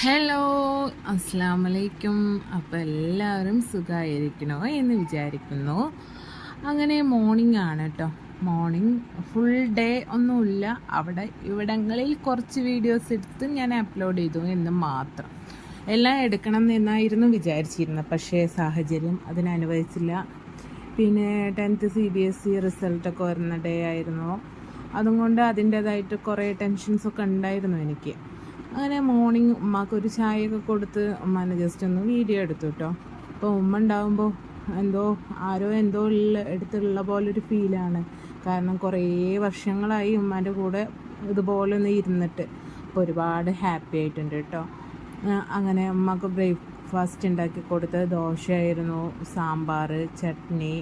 Hello അസ്സാം വലൈക്കും അപ്പോൾ എല്ലാവരും സുഖമായിരിക്കണോ എന്ന് വിചാരിക്കുന്നു. അങ്ങനെ മോർണിംഗ് ആണ് കേട്ടോ മോർണിംഗ് ഫുൾ ഡേ ഒന്നുമില്ല. അവിടെ ഇവിടങ്ങളിൽ കുറച്ച് വീഡിയോസ് എടുത്ത് ഞാൻ അപ്ലോഡ് ചെയ്തു എന്ന് മാത്രം. എല്ലാം എടുക്കണം എന്നായിരുന്നു വിചാരിച്ചിരുന്നത്. പക്ഷേ സാഹചര്യം അതിനനുവദിച്ചില്ല. പിന്നെ tenth C B S E റിസൾട്ടൊക്കെ വരുന്ന ഡേ ആയിരുന്നു. അതുകൊണ്ട് അതിന്റേതായിട്ട് കുറേ ടെൻഷൻസൊക്കെ ഉണ്ടായിരുന്നു എനിക്ക്. അങ്ങനെ മോർണിംഗ് ഉമ്മാക്ക് ഒരു ചായയൊക്കെ കൊടുത്ത് ഉമ്മാനെ ജസ്റ്റ് ഒന്ന് വീഡിയോ എടുത്തു കേട്ടോ അപ്പോൾ ഉമ്മ ഉണ്ടാകുമ്പോൾ എന്തോ ആരോ എന്തോ ഉള്ള എടുത്തുള്ള ഒരു ഫീലാണ് കാരണം കുറേ വർഷങ്ങളായി ഉമ്മാന്റെ കൂടെ ഇതുപോലെ ഒന്ന് ഇരുന്നിട്ട്. അപ്പോൾ ഒരുപാട് ഹാപ്പി ആയിട്ടുണ്ട് കേട്ടോ അങ്ങനെ ഉമ്മക്ക് ബ്രേക്ക്ഫാസ്റ്റ് ഉണ്ടാക്കി കൊടുത്ത ദോശയായിരുന്നു സാമ്പാർ ചട്നി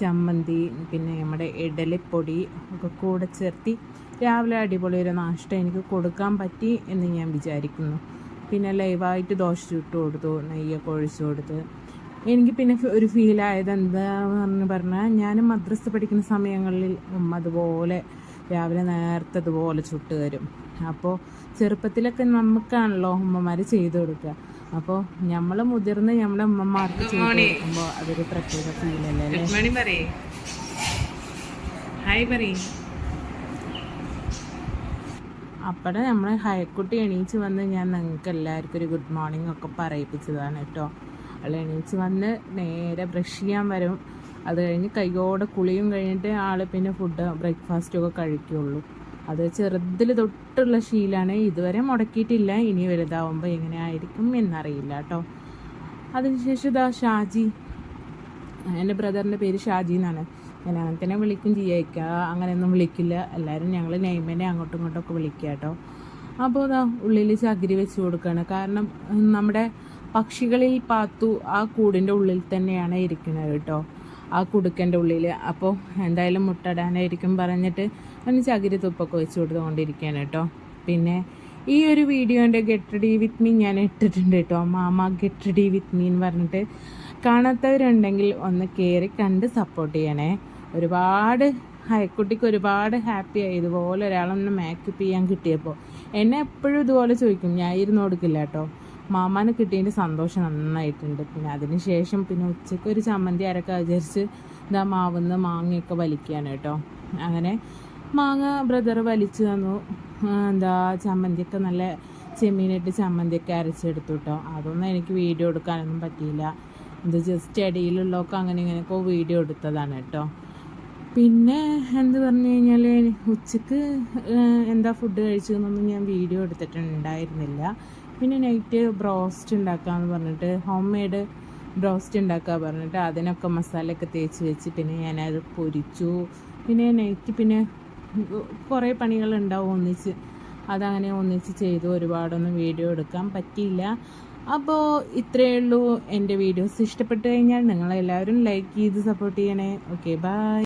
ചമ്മന്തി പിന്നെ നമ്മുടെ ഇഡലിപ്പൊടി ഒക്കെ കൂടെ ചേർത്തി രാവിലെ അടിപൊളി ഒരു നാഷ്ട എനിക്ക് കൊടുക്കാൻ പറ്റി എന്ന് ഞാൻ വിചാരിക്കുന്നു. പിന്നെ ലൈവായിട്ട് ദോശ ചുട്ട് കൊടുത്തു നെയ്യൊക്കെ ഒഴിച്ചു കൊടുത്ത്. എനിക്ക് പിന്നെ ഒരു ഫീൽ ആയത് പറഞ്ഞു പറഞ്ഞാൽ ഞാൻ മദ്രസ പഠിക്കുന്ന സമയങ്ങളിൽ ഉമ്മ അതുപോലെ രാവിലെ നേരത്തെ അതുപോലെ ചുട്ട് തരും. അപ്പോൾ ചെറുപ്പത്തിലൊക്കെ നമുക്കാണല്ലോ ഉമ്മമാർ ചെയ്തു കൊടുക്കുക അപ്പോൾ നമ്മൾ മുതിർന്ന് നമ്മളെ അമ്മമാർക്ക് ചെയ്തു കൊടുക്കുമ്പോൾ അതൊരു പ്രത്യേക ഫീലല്ലേ ഹായ് പറയേ. അപ്പോഴെ നമ്മൾ ഹയക്കുട്ടി എണീച്ച് വന്ന് ഞാൻ നിങ്ങൾക്ക് എല്ലാവർക്കും ഒരു ഗുഡ് മോർണിംഗ് ഒക്കെ പറയിപ്പിച്ചതാണ് കേട്ടോ. അവൾ എണീച്ച് വന്ന് നേരെ ബ്രഷ് ചെയ്യാൻ വരും. അത് കഴിഞ്ഞ് കൈയോടെ കുളിയും കഴിഞ്ഞിട്ട് ആൾ പിന്നെ ഫുഡ് ബ്രേക്ക്ഫാസ്റ്റും ഒക്കെ കഴിക്കുള്ളൂ. അത് ചെറുതിൽ തൊട്ടുള്ള ശീലമാണ് ഇതുവരെ മുടക്കിയിട്ടില്ല. ഇനി വലുതാവുമ്പോൾ എങ്ങനെ ആയിരിക്കും എന്നറിയില്ല കേട്ടോ. അതിനുശേഷം ഇതാ ഷാജി. എന്റെ ബ്രദറിന്റെ പേര് ഷാജി എന്നാണ്. ഞാൻ അങ്ങനെ തന്നെ വിളിക്കും ചെയ്യാക്ക അങ്ങനെയൊന്നും വിളിക്കില്ല. എല്ലാവരും ഞങ്ങൾ നെയ്മനെ അങ്ങോട്ടും ഇങ്ങോട്ടൊക്കെ വിളിക്കുക കേട്ടോ അപ്പോൾ അതാ ഉള്ളിൽ ചകിരി വെച്ച് കൊടുക്കുകയാണ് കാരണം നമ്മുടെ പക്ഷികളിൽ പാത്തു ആ കൂടിന്റെ ഉള്ളിൽ തന്നെയാണ് ഇരിക്കുന്നത് കേട്ടോ ആ കുടുക്കന്റെ ഉള്ളിൽ അപ്പോൾ എന്തായാലും മുട്ടടാനായിരിക്കും പറഞ്ഞിട്ട് അതിന് ചകിരി തുപ്പൊക്കെ വെച്ച് കൊടുത്തുകൊണ്ടിരിക്കുകയാണ് കേട്ടോ പിന്നെ ഈ ഒരു വീഡിയോന്റെ ഗെറ്റ് റെഡി വിത്ത് മീ ഞാൻ ഇട്ടിട്ടുണ്ട് കേട്ടോ മാമ ഗെറ്റ് റെഡി വിത്ത് മീ എന്ന് പറഞ്ഞിട്ട് കാണാത്തവരുണ്ടെങ്കിൽ ഒന്ന് കയറി കണ്ട് സപ്പോർട്ട് ചെയ്യണേ. ഒരുപാട് ഹൈക്കുട്ടിക്ക് ഒരുപാട് ഹാപ്പി ആയി. ഇതുപോലെ ഒരാളൊന്ന് മേക്കപ്പ് ചെയ്യാൻ കിട്ടിയപ്പോൾ എന്നെ എപ്പോഴും ഇതുപോലെ ചോദിക്കും ഞാൻ ഇരുന്ന് കൊടുക്കില്ല കേട്ടോ മാമാനെ കിട്ടിയതിന്റെ സന്തോഷം നന്നായിട്ടുണ്ട്. പിന്നെ അതിന് ശേഷം പിന്നെ ഉച്ചയ്ക്ക് ഒരു ചമ്മന്തി അരക്ക വിചാരിച്ച് ഇതാ മാവുന്ന മാങ്ങയൊക്കെ വലിക്കുകയാണ് കേട്ടോ അങ്ങനെ മാങ്ങ ബ്രദർ വലിച്ചു തന്നു. എന്താ ചമ്മന്തിയൊക്കെ നല്ല ചെമ്മീനിട്ട് ചമ്മന്തിയൊക്കെ അരച്ചെടുത്തു കേട്ടോ അതൊന്നും എനിക്ക് വീഡിയോ എടുക്കാനൊന്നും പറ്റിയില്ല. എന്താ ജസ്റ്റ് ഇടയിലുള്ളതൊക്കെ അങ്ങനെ ഇങ്ങനെയൊക്കെ വീഡിയോ എടുത്തതാണ് കേട്ടോ പിന്നെ എന്ത് പറഞ്ഞു കഴിഞ്ഞാൽ ഉച്ചയ്ക്ക് എന്താ ഫുഡ് കഴിച്ചതെന്നൊന്നും ഞാൻ വീഡിയോ എടുത്തിട്ടുണ്ടായിരുന്നില്ല. പിന്നെ നൈറ്റ് ബ്രോസ്റ്റ് ഉണ്ടാക്കാമെന്ന് പറഞ്ഞിട്ട് ഹോം മെയ്ഡ് ബ്രോസ്റ്റ് ഉണ്ടാക്കുക പറഞ്ഞിട്ട് അതിനൊക്കെ മസാലയൊക്കെ തേച്ച് വെച്ച് പിന്നെ ഞാനത് പൊരിച്ചു. പിന്നെ നൈറ്റ് പിന്നെ കുറേ പണികൾ പണികളുണ്ടാവും ഒന്നിച്ച്. അതങ്ങനെ ഒന്നിച്ച് ചെയ്തു ഒരുപാടൊന്നും വീഡിയോ എടുക്കാൻ പറ്റിയില്ല. അപ്പോൾ ഇത്രയേ ഉള്ളൂ എന്റെ വീഡിയോസ് ഇഷ്ടപ്പെട്ടു കഴിഞ്ഞാൽ നിങ്ങളെല്ലാവരും ലൈക്ക് ചെയ്ത് സപ്പോർട്ട് ചെയ്യണേ. Okay bye